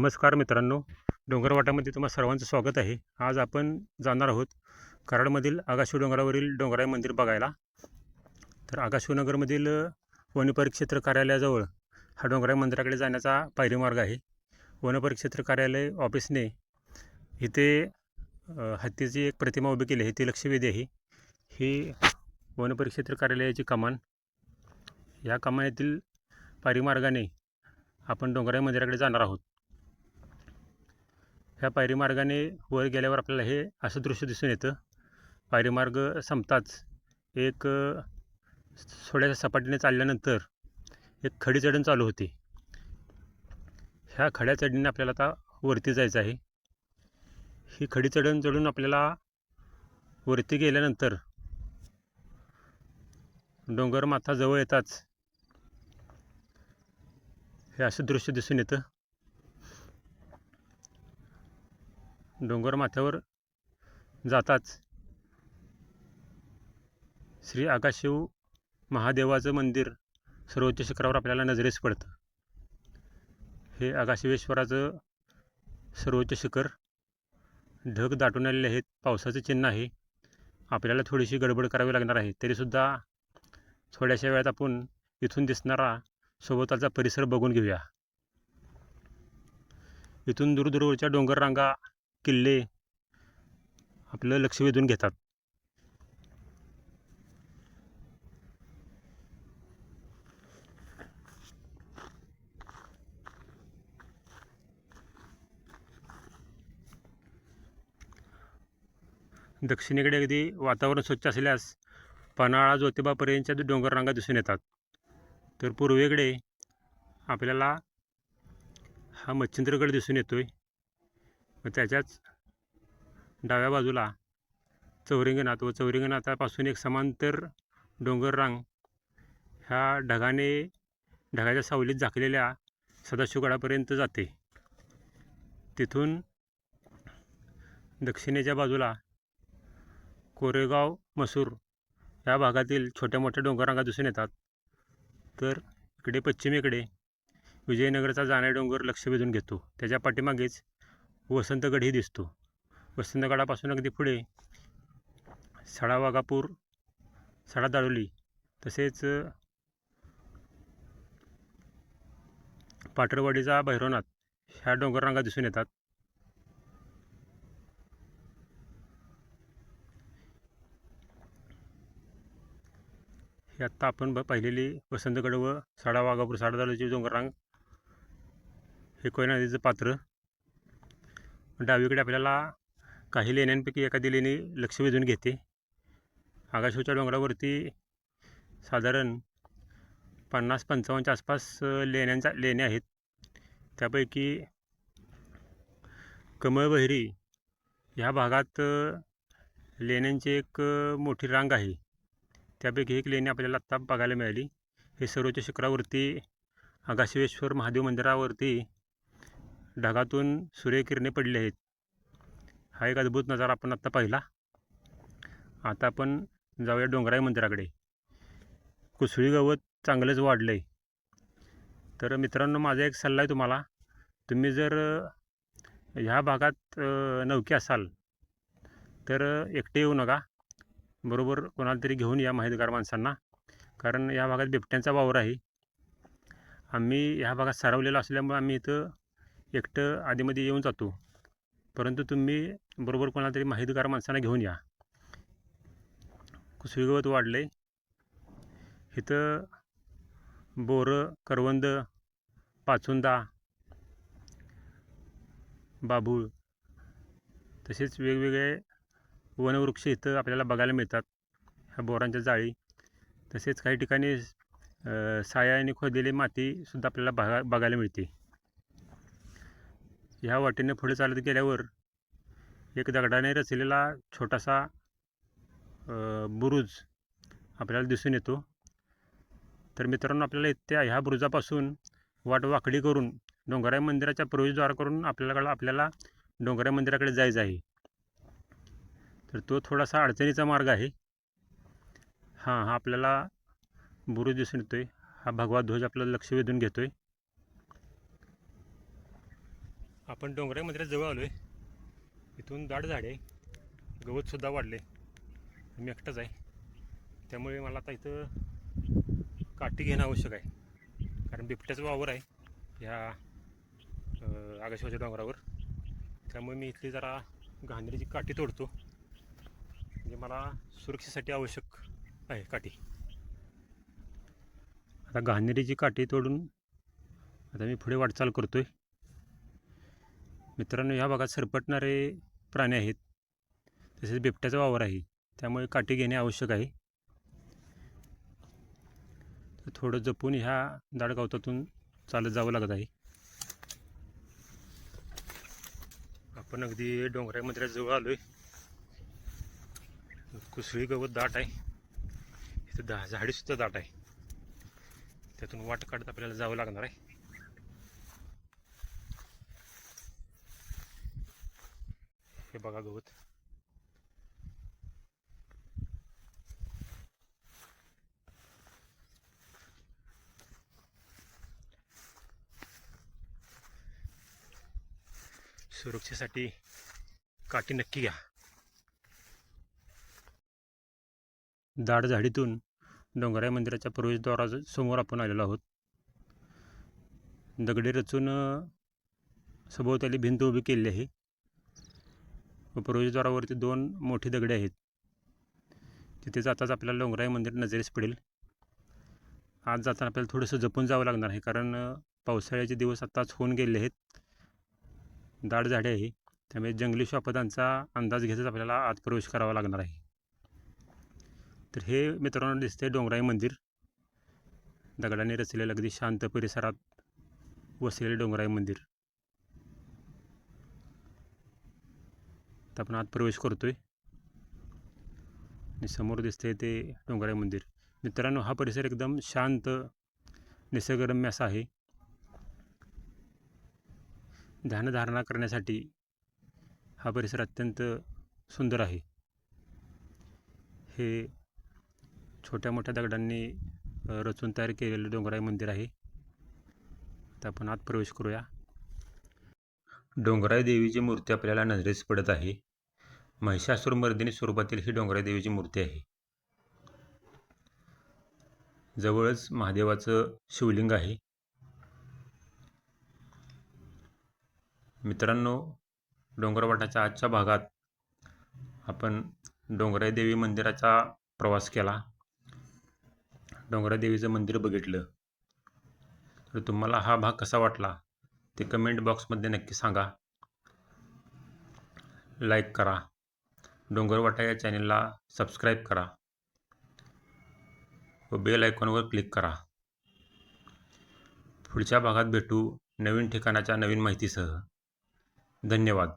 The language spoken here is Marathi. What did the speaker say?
नमस्कार मित्रांनो. डोंगरवाटामध्ये तुम्हा सर्वांचं स्वागत आहे. आज आपण जाणार आहोत कराडमधील आगाशिव डोंगरावरील डोंगराई मंदिर बघायला. तर आगाशिवनगरमधील वनपरिक्षेत्र कार्यालयाजवळ हा डोंगराई मंदिराकडे जाण्याचा पायरी मार्ग आहे. वनपरिक्षेत्र कार्यालय ऑफिसने इथे हत्तीची एक प्रतिमा उभी केली आहे. ती लक्षवेधी आहे. ही वनपरिक्षेत्र कार्यालयाची कमान. या कमानीतील पायरी मार्गाने आपण डोंगराई मंदिराकडे जाणार आहोत. ह्या पायरी मार्गाने वर गेल्यावर आपल्याला हे असं दृश्य दिसून येतं. पायरी मार्ग संपताच एक थोड्याशा सपाटीने चालल्यानंतर एक खडी चढण चालू होती. ह्या खड्या चढणीने आपल्याला आता वरती जायचं आहे. ही खडी चढण चढून आपल्याला वरती गेल्यानंतर डोंगर माथा जवळ येताच हे असं दृश्य दिसून येतं. डोंगर माथ्यावर जाताच श्री आकाशशिव महादेवाचं मंदिर सर्वोच्च शिखरावर आपल्याला नजरेस पडतं. हे आकाशिवेश्वराचं सर्वोच्च शिखर ढग दाटून आलेले आहेत. पावसाचं चिन्ह आहे. आपल्याला थोडीशी गडबड करावी लागणार आहे. तरीसुद्धा थोड्याशा वेळात आपण इथून दिसणारा सोबताचा परिसर बघून घेऊया. इथून दूरदूरवरच्या डोंगर रांगा किल्ले आपलं लक्ष वेधून घेतात. दक्षिणेकडे अगदी वातावरण स्वच्छ असल्यास पन्हाळा ज्योतिबापर्यंतच्या डोंगर रांगा दिसून येतात. तर पूर्वेकडे आपल्याला हा मच्छिंद्रगड दिसून येतो आहे व त्याच्याच डाव्या बाजूला चौरिंगनाथ व चौरिंगनाथापासून एक समांतर डोंगररांग ह्या ढगाने ढगाच्या सावलीत झाकलेल्या सदाशिवगडापर्यंत जाते. तिथून दक्षिणेच्या बाजूला कोरेगाव मसूर या भागातील छोट्या मोठ्या डोंगररांगा दिसून येतात. तर इकडे पश्चिमेकडे विजयनगरचा जाण्या डोंगर लक्ष वेधून घेतो. त्याच्या पाठीमागेच वसंतगडही दिसतो. वसंतगडापासून अगदी पुढे सडा वाघापूर तसेच पाटरवाडीचा भैरवनाथ ह्या डोंगररांगा दिसून येतात. ही आत्ता आपण ब पाहिलेली वसंतगड व साडा वाघापूर साडा डोंगररांग हे कोयना नदीचं पात्र. डावीकडे आपल्याला काही लेण्यांपैकी एखादी लेणी लक्ष वेधून घेते. आगाशिवच्या डोंगरावरती साधारण पन्नास पंचावन्नच्या आसपास लेण्यांचा लेण्या आहेत. त्यापैकी कमळबहिरी ह्या भागात लेण्यांची एक मोठी रांग आहे. त्यापैकी एक लेणी आपल्याला आत्ता बघायला मिळाली. हे सर्वोच्च शिखरावरती आगाशिवेश्वर महादेव मंदिरावरती ढगातून सूर्यकिरणे पडली आहेत. हा एक अद्भुत नजारा आपण आत्ता पाहिला. आता आपण जाऊया डोंगराई मंदिराकडे. कुसळी गवत चांगलंच वाढलं आहे तर मित्रांनो माझा एक सल्ला आहे तुम्हाला. तुम्ही जर ह्या भागात नौकी नौके असाल तर एकटे येऊ नका. बरोबर कोणाला तरी घेऊन या माहितगार माणसांना. कारण या भागात बिबट्यांचा वावर आहे. आम्ही ह्या भागात सरावलेलो असल्यामुळे आम्ही इथं एकटं आधीमध्ये येऊन जातो. परंतु तुम्ही बरोबर कोणाला तरी माहितगार माणसांना घेऊन या. कुसळी गवत इथं बोरं करवंद पाचुंदा बाभूळ तसेच वेगवेगळे वनवृक्ष इथं आपल्याला बघायला मिळतात. ह्या बोरांच्या जाळी तसेच काही ठिकाणी अ, सायाने खोदलेली मातीसुद्धा आपल्याला बघा बघायला मिळते. ह्या वाटेने पुढे चालत गेल्यावर एक दगडाने रचलेला छोटासा बुरुज आपल्याला दिसून येतो. तर मित्रांनो आपल्याला त्या ह्या बुरुजापासून वाट वाकडी करून डोंगराई मंदिराच्या प्रवेशद्वार करून आपल्याला आपल्याला डोंगराई मंदिराकडे जायचं आहे. तर तो थोडासा अडचणीचा मार्ग आहे. हां हा आपल्याला बुरुज दिसून येतो आहे हा भगवा ध्वज आपल्याला लक्ष वेधून घेतो आहे आपण डोंगराई मंदिरात जवळ आलो आहे इथून दाट झाड आहे. गवतसुद्धा वाढले मी एकटाच आहे. त्यामुळे मला आता इथं काठी घेणं आवश्यक आहे. कारण बिबट्याचा वावर आहे ह्या आगाशिवाच्या डोंगरावर. त्यामुळे मी इथली जरा घाणेरीची काठी तोडतो. म्हणजे मला सुरक्षेसाठी आवश्यक आहे काठी. आता घाणेरीची काठी तोडून आता मी पुढे वाटचाल करतो आहे मित्रांनो ह्या भागात सरपटणारे प्राणी आहेत. तसेच बिबट्याचा वावर आहे. त्यामुळे काठी घेणे आवश्यक आहे. तर थोडं जपून ह्या दाडगावतातून चालत जावं लागत आहे. आपण अगदी डोंगराळ मंदिराजवळ आलोय. कुसळी गवत दाट आहे. इथं दा झाडीसुद्धा दाट आहे. त्यातून वाट काढत आपल्याला जावं लागणार आहे. हे बघा गवत. सुरक्षेसाठी काठी नक्की घ्या. दाड झाडीतून डोंगराई मंदिराच्या प्रवेशद्वारा समोर आपण आलेलो आहोत. दगडे रचून सभोवताली भिंत उभी केलेली आहे. व प्रवेशद्वारावरती दोन मोठी दगडे आहेत. तिथे जाताच आपल्याला डोंगराई मंदिर नजरेस पडेल. आज जाताना आपल्याला थोडंसं जपून जावं लागणार आहे कारण पावसाळ्याचे दिवस आत्ताच होऊन गेले आहेत. दाट झाडे आहे. त्यामुळे जंगली श्वापदांचा अंदाज घेतच आपल्याला आत प्रवेश करावा लागणार आहे. तर हे मित्रांनो दिसते डोंगराई मंदिर. दगडाने रचलेलं अगदी शांत परिसरात वसलेले डोंगराई मंदिर. आता आपण आत प्रवेश करतोय. आणि समोर दिसते ते डोंगराई मंदिर. मित्रांनो हा परिसर एकदम शांत निसर्गरम्य असा आहे. ध्यानधारणा करण्यासाठी हा परिसर अत्यंत सुंदर आहे. हे छोट्या मोठ्या दगडांनी रचून तयार केलेलं डोंगराई मंदिर आहे. तर आपण आत प्रवेश करूया. डोंगराई देवीची मूर्ती आपल्याला नजरेस पडत आहे. महिषासुरमर्दिनी स्वरूपातील ही डोंगरा देवीची मूर्ती आहे. जवळच महादेवाचं शिवलिंग आहे. मित्रांनो डोंगरवाटाच्या आजच्या भागात आपण डोंगराई देवी मंदिराचा प्रवास केला. डोंगराई देवीचं मंदिर बघितलं. तर तुम्हाला हा भाग कसा वाटला ते कमेंट बॉक्समध्ये नक्की सांगा. लाईक करा. डोंगरवाटा या चॅनेलला सबस्क्राईब करा व बेल आयकॉनवर क्लिक करा. पुढच्या भागात भेटू नवीन ठिकाणाच्या नवीन माहितीसह. धन्यवाद.